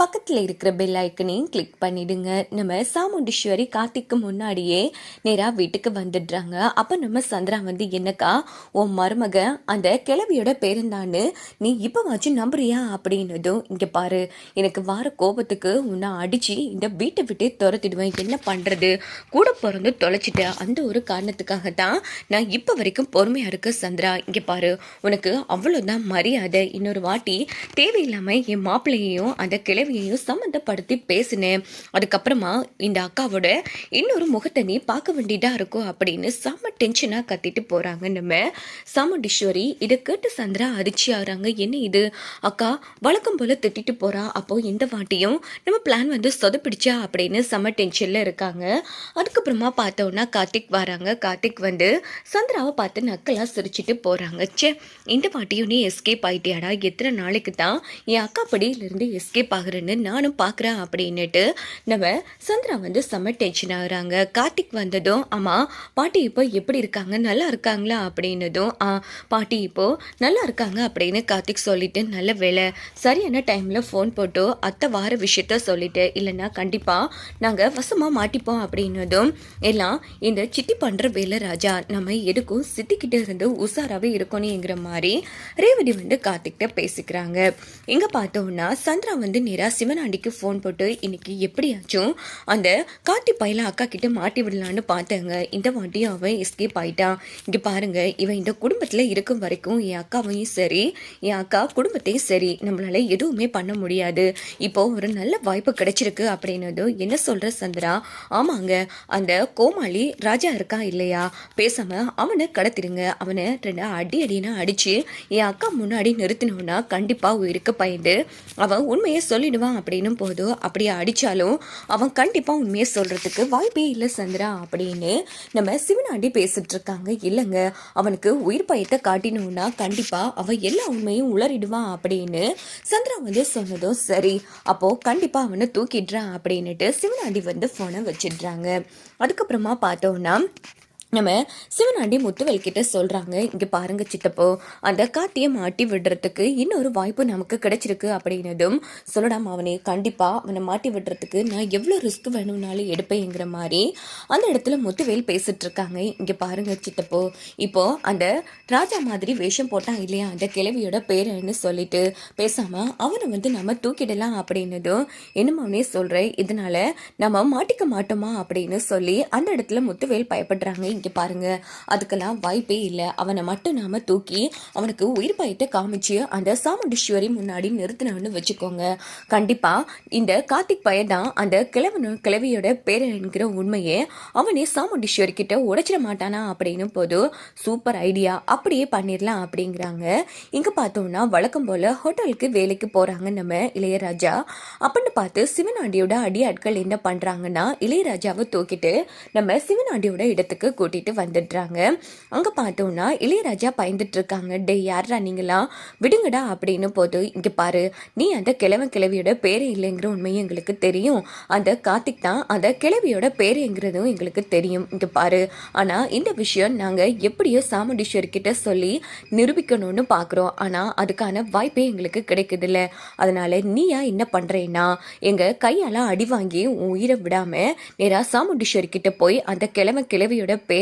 பக்கத்தில் இருக்கிற பெல் ஐக்கனையும் கிளிக் பண்ணிடுங்க. நம்ம சாமுண்டீஸ்வரி கார்த்திக்கு முன்னாடியே நேராக வீட்டுக்கு வந்துடுறாங்க. அப்போ நம்ம சந்திரா வந்து என்னக்கா உன் மருமக அந்த கிழவியோட பேருந்தான்னு நீ இப்போ வச்சு நம்புறியா? அப்படின்னதும் இங்கே பாரு எனக்கு வார கோபத்துக்கு உன்னை அடித்து இந்த வீட்டை விட்டு துரத்திடுவேன். என்ன பண்ணுறது கூட பிறந்து தொலைச்சிட்டேன் அந்த ஒரு காரணத்துக்காக தான் நான் இப்போ வரைக்கும் பொறுமையாக இருக்க சந்திரா. இங்கே பாரு உனக்கு அவ்வளோதான் மரியாதை. இன்னொரு வாட்டி தேவையில்லாமல் என் மாப்பிள்ளையையும் அந்த கிழவியையும் சம்மந்தப்படுத்தி பேசினேன். அதுக்கப்புறமா இந்த அக்காவோட இன்னொரு முகத்தை நீ பார்க்க வேண்டியதாக இருக்கும் அப்படின்னு செம்ம டென்ஷனாக கத்திட்டு போகிறாங்க நம்ம. சாமுண்டீஸ்வரி இதை கேட்டு சந்திரா அதிர்ச்சி ஆகுறாங்க. என்ன இது? அக்கா வழக்கம் போல் திட்டிட்டு போகிறா அப்போ இந்த வாட்டியும் நம்ம பிளான் வந்து சொதப்பிடிச்சா அப்படின்னு செம்ம டென்ஷனில் இருக்காங்க. அதுக்கப்புறமா பார்த்தோன்னா கார்த்திக் வராங்க. கார்த்திக் வந்து சந்திராவை பார்த்து நக்கலாக சிரிச்சிட்டு போகிறாங்க ச்சே இந்த வாட்டியும் நீ எஸ்கேப் ஆகிட்டியாடா எத்தனை நாளைக்கு தான் என் அக்கா படியிலேருந்து எஸ்கேப் ஆகுறேன்னு நானும் பார்க்குறேன் அப்படின்னுட்டு நம்ம சந்திரா வந்து செம்ம டென்ஷன் ஆகுறாங்க கார்த்திக் வந்ததும் ஆமாம் பாட்டி இப்போ எப்படி இருக்காங்க? நல்லா இருக்காங்களா? அப்படின்னதும் ஆ பாட்டி இப்போது நல்லா இருக்காங்க அப்படின்னு கார்த்திக் சொல்லிட்டு நல்ல வேலை சரியான டைமில் ஃபோன் போட்டு அத்தை வார விஷயத்த சொல்லிட்டு இல்லைன்னா கண்டிப்பாக நாங்கள் வசமாக மாட்டிப்போம் அப்படின்னதும் எல்லாம் இந்த சிட்டி பண்ணுற வேலை ராஜா. நம்ம எதுக்கும் சித்திக்கிட்ட இருந்து உஷாராகவே இருக்கணுங்கிற மாதிரி ரேவதி வந்து கார்த்திக்கிட்ட பேசிக்கிறாங்க. இங்கே பார்த்தோம்னா சந்திரா வந்து நேராக சிவனாண்டிக்கு ஃபோன் போட்டு இன்னைக்கு எப்படியாச்சும் அந்த காட்டி பையல அக்கா கிட்ட மாட்டி விடலான்னு பார்த்தேங்க. இந்த வாட்டி அவன் எஸ்கேப் ஆயிட்டான் இங்கே பாருங்க இவன் இந்த குடும்பத்தில் இருக்கும் வரைக்கும் என் அக்காவையும் சரி என் அக்கா குடும்பத்தையும் சரி நம்மளால எதுவுமே பண்ண முடியாது. இப்போ ஒரு நல்ல வாய்ப்பு கிடைச்சிருக்கு அப்படின்னதும் என்ன சொல்ற சந்திரா? ஆமாங்க அந்த கோமாளி ராஜா இருக்கா இல்லையா? பேசாம அவனை கடத்திடுங்க. அவனை ரெண்டு அடி அடினா அடிச்சு என் அக்கா முன்னாடி நிறுத்தினோன்னா கண்டிப்பா உயிருக்கு பயந்து அவன் உண்மையை சொல்லி சொல்லிடுவான் அப்படின்னும் போதோ அப்படியே அடித்தாலும் அவன் கண்டிப்பாக உண்மையை சொல்றதுக்கு வாய்ப்பே இல்லை சந்திரா அப்படின்னு நம்ம சிவனாண்டி பேசிட்டு இருக்காங்க. இல்லைங்க அவனுக்கு உயிர் பயத்தை காட்டினோன்னா கண்டிப்பாக அவன் எல்லா உண்மையும் உளறிடுவான் அப்படின்னு சந்திரா வந்து சொன்னதும் சரி. அப்போது கண்டிப்பாக அவனை தூக்கிடுறான் அப்படின்னுட்டு சிவனாண்டி வந்து ஃபோனை வச்சிடுறாங்க. அதுக்கப்புறமா பார்த்தோன்னா நம்ம சிவனாண்டி முத்துவேல் கிட்ட சொல்கிறாங்க இங்கே பாருங்க சித்தப்போ அந்த காத்தியை மாட்டி விடுறதுக்கு இன்னொரு வாய்ப்பு நமக்கு கிடைச்சிருக்கு அப்படின்னதும் சொல்லடா அவனே கண்டிப்பாக அவனை மாட்டி விடுறதுக்கு நான் எவ்வளோ ரிஸ்க் வேணும்னாலும் எடுப்பேங்கிற மாதிரி அந்த இடத்துல முத்துவேல் பேசிட்டு இருக்காங்க இங்க பாருங்க சித்தப்போ இப்போ அந்த ராஜா மாதிரி வேஷம் போட்டான் இல்லையா? அந்த கிழவியோட பேரன்னு சொல்லிட்டு பேசாமல் அவனை வந்து நம்ம தூக்கிடலாம் அப்படின்னதும் என்னமோ அவனே சொல்கிறேன் இதனால நம்ம மாட்டிக்க மாட்டோமா அப்படின்னு சொல்லி அந்த இடத்துல முத்துவேல் பயப்படுறாங்க. இங்க பாருங்க. அதுக்கெல்லாம் வாய்ப்பே இல்லை. அவனை மட்டும் நாம தூக்கி அவனுக்கு உயிர் பயத்தை காமிச்சு அந்த சாமுண்டீஸ்வரி முன்னாடி நிறுத்தினவனு வச்சுக்கோங்க. கண்டிப்பா இந்த கார்த்திக் பையன் தான் அந்த கிழவனு கிழவியோட பேர் என்கிற உண்மையே அவனே சாமுண்டீஸ்வரி கிட்ட உடைச்சிட மாட்டானா அப்படின்னு போது சூப்பர் ஐடியா அப்படியே பண்ணிடலாம் அப்படிங்கிறாங்க. இங்க பார்த்தோம்னா வழக்கம் போல ஹோட்டலுக்கு வேலைக்கு போறாங்க நம்ம இளையராஜா. அப்படின்னு பார்த்து சிவனாண்டியோட அடியாட்கள் என்ன பண்றாங்கன்னா இளையராஜாவை தூக்கிட்டு நம்ம சிவனாண்டியோட இடத்துக்கு கூட்டிட்டு வந்துடுறாங்க. அங்க பார்த்தோம்னா இளையராஜா பயந்துட்டு இருக்காங்க டே யாரா நீங்களாம்? விடுங்கடா அப்படின்னு போது இங்க பாரு நீ அந்த கிழவன் கிழவியோட பேர் இல்லைங்கிற உண்மையும் எங்களுக்கு தெரியும். அந்த கார்த்திக் தான் அந்த கிழவியோட பேருங்கிறதும் எங்களுக்கு தெரியும். இங்க பாரு. ஆனா இந்த விஷயம் நாங்க எப்படியோ சாமுண்டீஸ்வரி கிட்ட சொல்லி நிரூபிக்கணும்னு பாக்குறோம். ஆனா அதுக்கான வாய்ப்பே எங்களுக்கு கிடைக்குதுல்ல. அதனால நீயா என்ன பண்றேன்னா எங்க கையால அடி வாங்கி உயிரை விடாம நேரா சாமுண்டீஸ்வரி கிட்ட போய் அந்த கிழவன் கிழவியோட பேர்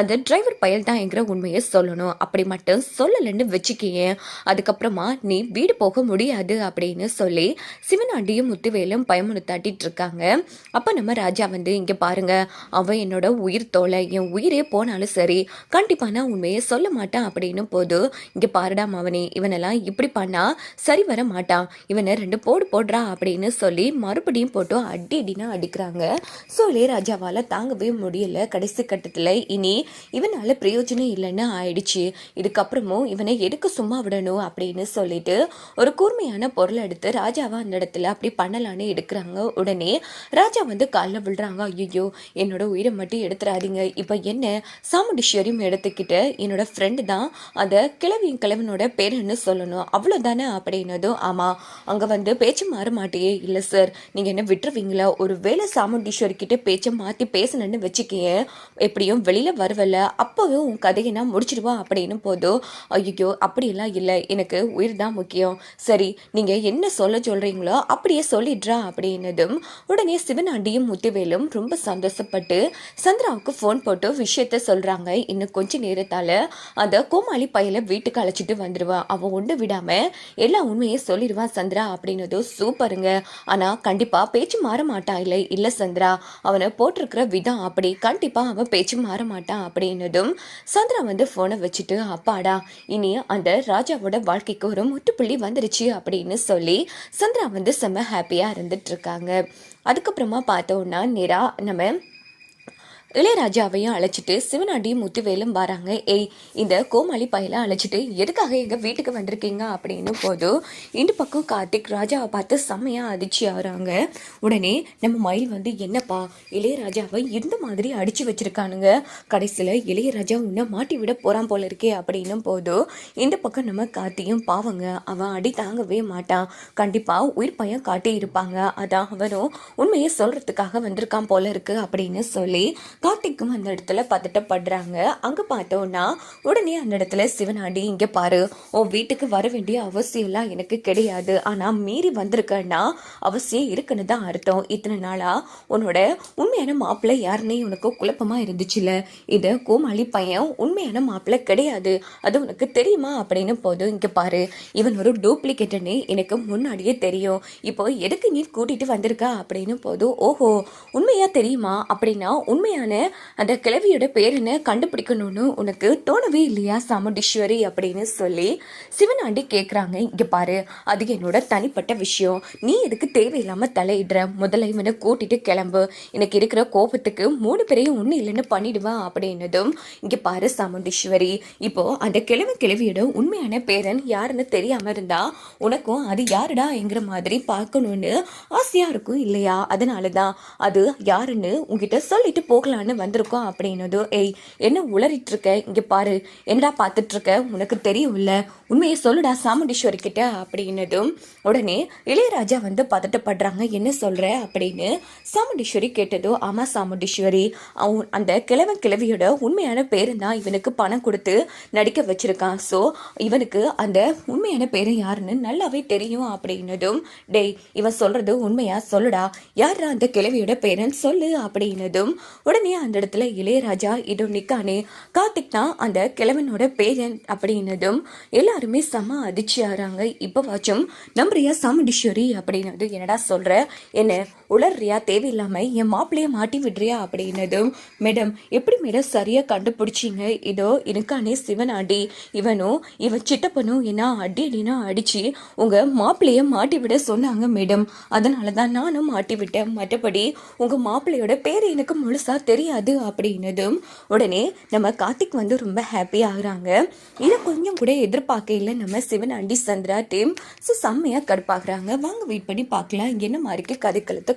அந்த டிரைவர் பயல் தான் என்கிற உண்மையை சொல்லணும். அப்படி மட்டும் சொல்லலைன்னு வச்சுக்கியே அதுக்கப்புறமா நீ வீடு போக முடியாது அப்படின்னு சொல்லி சிவனாண்டியும் முத்துவேலும் பயமுறுத்தாட்டிட்டு இருக்காங்க. அப்போ நம்ம ராஜா வந்து இங்கே பாருங்க அவன் என்னோட உயிர் தோலை என் உயிரே போனாலும் சரி கண்டிப்பாக நான் உண்மையை சொல்ல மாட்டான் அப்படின்னு போது இங்கே பாருடா மவனே இவனெல்லாம் இப்படி பண்ணா சரி வர மாட்டான். இவனை ரெண்டு போடு போடுறா அப்படின்னு சொல்லி மறுபடியும் போட்டு அடி அடினா அடிக்கிறாங்க. ஸோ இளையராஜாவால் தாங்கவே முடியல கடைசி கட்டத்தில். இல்லை. இனி இவனால பிரயோஜனம் இல்லைன்னு ஆயிடுச்சு. இதுக்கப்புறமும் இவனை எதுக்கு சும்மா விடணும் அப்படின்னு சொல்லிட்டு ஒரு கூர்மையான பொருளை எடுத்து ராஜாவை அந்த இடத்துல அப்படி பண்ணலான்னு எடுக்கிறாங்க. உடனே ராஜா வந்து காலில் விழுறாங்க. ஐயோ என்னோட உயிரை மட்டும் எடுத்துறாதீங்க. இப்போ என்ன? சாமுண்டீஸ்வரியும் எடுத்துக்கிட்டு என்னோட ஃப்ரெண்டு தான். அந்த கிழவியும் கிழவனோட பேருன்னு சொல்லணும். அவ்வளோதானே அப்படின்னதும் ஆமாம் அங்கே வந்து பேச்சு மாற மாட்டேயே. இல்லை சார் நீங்கள் என்ன விட்டுருவீங்களா? ஒரு வேளை சாமுண்டீஸ்வரி கிட்டே பேச்சை மாற்றி பேசணுன்னு வச்சுக்கேன் எப்படியும் வெளியில் வரவில்ல. அப்போவே உன் கதையை நான் முடிச்சிடுவா அப்படின்னு போதும் ஐயோ அப்படியெல்லாம் இல்லை. எனக்கு உயிர் தான் முக்கியம். சரி நீங்கள் என்ன சொல்ல சொல்கிறீங்களோ அப்படியே சொல்லிடுறா அப்படின்னதும் உடனே சிவனாண்டியும் முத்துவேலும் ரொம்ப சந்தோஷப்பட்டு சந்திராவுக்கு ஃபோன் போட்டு விஷயத்த சொல்கிறாங்க இன்னும் கொஞ்ச நேரத்தால் அந்த கோமாளி பையலை வீட்டுக்கு அழைச்சிட்டு வந்துடுவான் அவன் ஒன்று விடாமல் எல்லா உண்மையும் சொல்லிடுவான் சந்திரா அப்படின்னதும் சூப்பருங்க. ஆனால் கண்டிப்பாக பேச்சு மாற மாட்டான் இல்லை. இல்லை சந்திரா அவனை போட்டிருக்கிற விதம் அப்படி. கண்டிப்பாக அவன் பேச்சு மாற மாட்டான் அப்படின்னதும் சந்திரா வந்து ஃபோனை வச்சுட்டு அப்பாடா இனி அந்த ராஜாவோட வாழ்க்கைக்கு ஒரு முட்டுப்புள்ளி வந்துருச்சு அப்படின்னு சொல்லி சந்திரா வந்து செம்ம ஹாப்பியாக இருந்துட்டு இருக்காங்க. அதுக்கப்புறமா பார்த்தோன்னா நேரா நம்ம இளையராஜாவையும் அழைச்சிட்டு சிவனாண்டியும் முத்துவேலும் வராங்க. ஏய் இந்த கோமாளி பையலை அழைச்சிட்டு எதுக்காக எங்கள் வீட்டுக்கு வந்திருக்கீங்க? அப்படின்னு போதும் இந்த பக்கம் கார்த்திக் ராஜாவை பார்த்து செம்மையாக அதிர்ச்சி ஆகிறாங்க. உடனே நம்ம மயில் வந்து என்னப்பா இளையராஜாவை இந்த மாதிரி அடித்து வச்சிருக்கானுங்க? கடைசியில் இளையராஜா உன்னை மாட்டி விட போகிறான் போல இருக்கே அப்படின்னும் போதும் இந்த பக்கம் நம்ம கார்த்தியும் பாவங்க அவன் அடி தாங்கவே மாட்டான். கண்டிப்பாக உயிர் பையன் காட்டி இருப்பாங்க அதான் அவரும் உண்மையை சொல்கிறதுக்காக வந்திருக்கான் போல இருக்கு அப்படின்னு சொல்லி கார்த்திக்கும் அந்த இடத்துல பதட்டப்படுறாங்க அங்கே பார்த்தோன்னா உடனே அந்த இடத்துல சிவனாண்டி இங்கே பாரு உன் வீட்டுக்கு வர வேண்டிய அவசியம்லாம் எனக்கு கிடையாது. ஆனால் மீறி வந்திருக்கன்னா அவசியம் இருக்குன்னு தான் அர்த்தம். இத்தனை நாளாக உன்னோட உண்மையான மாப்பிள்ளை யாருன்னே உனக்கு குழப்பமாக இருந்துச்சுல? இது கோமாளி பையன் உண்மையான மாப்பிள்ளை கிடையாது. அது உனக்கு தெரியுமா? அப்படின்னு போதும் இங்கே பாரு இவன் ஒரு டூப்ளிகேட்டுன்னு எனக்கு முன்னாடியே தெரியும். இப்போ எதுக்கு நீ கூட்டிகிட்டு வந்திருக்கா? அப்படின்னு போதும் ஓஹோ உண்மையாக தெரியுமா? அப்படின்னா உண்மையான அந்த கிழவியோட பேர் என்ன கண்டுபிடிக்கணும்னு உனக்கு தோணவே இல்லையா சாமுண்டீஸ்வரி அப்படின்னு சொல்லி சிவனாண்டி கேட்குறாங்க இங்கே பாரு அது என்னோட தனிப்பட்ட விஷயம். நீ எதுக்கு தேவையில்லாமல் தலையிடுற? முதல்ல இவனை கூட்டிட்டு கிளம்பு. எனக்கு இருக்கிற கோபத்துக்கு மூணு பேரையும் ஒன்றும் இல்லைன்னு பண்ணிடுவான் அப்படின்னதும் இங்கே பாரு சாமுண்டீஸ்வரி. இப்போ அந்த கிழவி கிழவியோட உண்மையான பேரன் யாருன்னு தெரியாமல் இருந்தா உனக்கும் அது யாருடா என்கிற மாதிரி பார்க்கணும்னு ஆசையாக இருக்கும் இல்லையா? அதனால தான் அது யாருன்னு உங்ககிட்ட சொல்லிட்டு போகலான்னு வந்திருக்கோம் அப்படின்னதோ ஏய் என்ன உளறிட்டு இருக்க இங்க பாரு என்னடா பார்த்துட்ருக்க உனக்கு தெரியும்ல. உண்மையை சொல்லுடா சாமுண்டீஸ்வரி கிட்ட அப்படின்னதும் உடனே இளையராஜா வந்து பதட்டப்படுறாங்க என்ன சொல்கிற அப்படின்னு சாமுண்டீஸ்வரி கேட்டதோ ஆமா சாமுண்டீஸ்வரி அவன் அந்த கிழவன் கிழவியோட உண்மையான பேரு தான் இவனுக்கு பணம் கொடுத்து நடிக்க வச்சிருக்கான். ஸோ இவனுக்கு அந்த உண்மையான பேரு யாருன்னு நல்லாவே தெரியும். அப்படின்னதும் டேய் இவன் சொல்றது உண்மையா? சொல்லுடா. யாரா அந்த கிழவியோட பேரன் சொல்லு. அப்படின்னதும் உடனே அந்த இடத்துல இளையராஜா இதோ நிக்கானே கார்த்திக் தான் அந்த கிழவனோட பேரன் அப்படின்னதும் எல்லாருமே செம அதிர்ச்சி ஆறாங்க இப்போ வாச்சும் நம்புறியா சாமுண்டீஸ்வரி? அப்படின்னது என்னடா சொல்ற? என்ன உளர்றியா? தேவையில்லாமல் என் மாப்பிள்ளைய மாட்டி விடுறியா? அப்படின்னதும் மேடம் எப்படி மேடம் சரியா கண்டுபிடிச்சிங்க? இதோ எனக்கானே சிவனாண்டி இவனும் இவன் சித்தப்பனும் என்ன அடி அடினா அடிச்சு உங்க மாப்பிள்ளைய மாட்டி விட சொன்னாங்க மேடம். அதனால தான் நானும் மாட்டி விட்டேன். மற்றபடி உங்க மாப்பிள்ளையோட பேர் எனக்கு முழுசா முடியாது அப்படின்னதும் உடனே நம்ம கார்த்திக் வந்து ரொம்ப ஹாப்பி ஆகுறாங்க. இதை கொஞ்சம் கூட எதிர்பார்க்கையில் நம்ம சிவன் அண்டி சந்திரா டீம். ஸோ செம்மையாக கடுப்பாகிறாங்க வாங்க வெயிட் பண்ணி பார்க்கலாம். என்ன மாதிரிக்கு கதைக்களத்தை